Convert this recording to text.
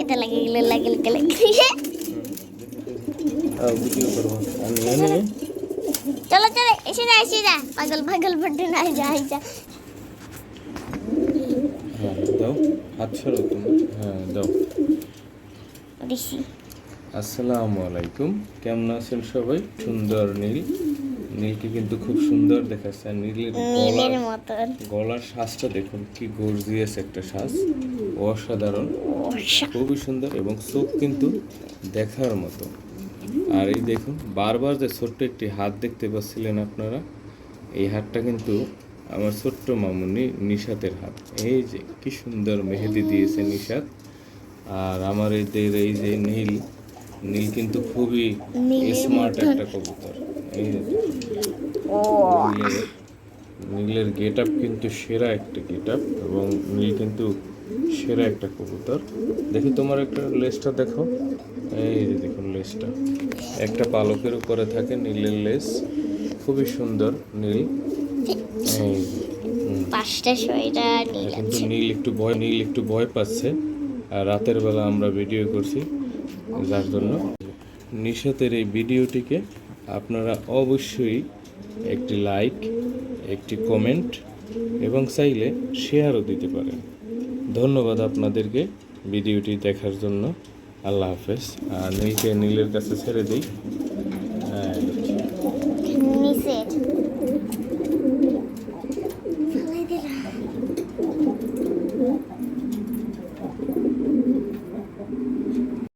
এটা লাগে গেলে লাগে গেলে চলো চলো এসে যা এসে যা পাগল পাগল না যা যা দাও হাত সরো তুমি হ্যাঁ দাও আসসালামু আলাইকুম। কেমন আছেন সবাই? সুন্দর নীল। নীলকে কিন্তু খুব সুন্দর দেখাচ্ছে। আর নীলের নীলের গলার মতন। গলার শ্বাসটা দেখুন কি গর্জিয়াস একটা শ্বাস অসাধারণ। খুবই সুন্দর এবং চোখ কিন্তু দেখার মতো। আর এই দেখুন বারবার যে ছোট্ট একটি হাত দেখতে পাচ্ছিলেন আপনারা এই হাতটা কিন্তু আমার ছোট্ট মামুনি নিশাতের হাত। এই যে কি সুন্দর মেহেদি দিয়েছে নিশাত। আর আমার এদের এই যে নীল নীল কিন্তু খুবই স্মার্ট একটা কবুতর। এই ও নীলের নীলের গেট আপ কিন্তু সেরা একটা গেট আপ এবং নীল কিন্তু সেরা একটা কবুতর। দেখি তোমার একটা লেসটা দেখো। এই যে দেখুন লেজটা। একটা পালকের উপরে থাকে নীলের লেস খুবই সুন্দর নীল এই পাঁচটা ছয়টা নীল কিন্তু নীল একটু ভয় নীল একটু ভয় পাচ্ছে। আর রাতের বেলা আমরা ভিডিও করছি যার জন্য। নিশাতের এই ভিডিওটিকে আপনারা অবশ্যই একটি লাইক, একটি কমেন্ট এবং চাইলে শেয়ারও দিতে পারেন। ধন্যবাদ আপনাদেরকে ভিডিওটি দেখার জন্য। আল্লাহ হাফেজ। আর নীলকে নীলের কাছে ছেড়ে দিই।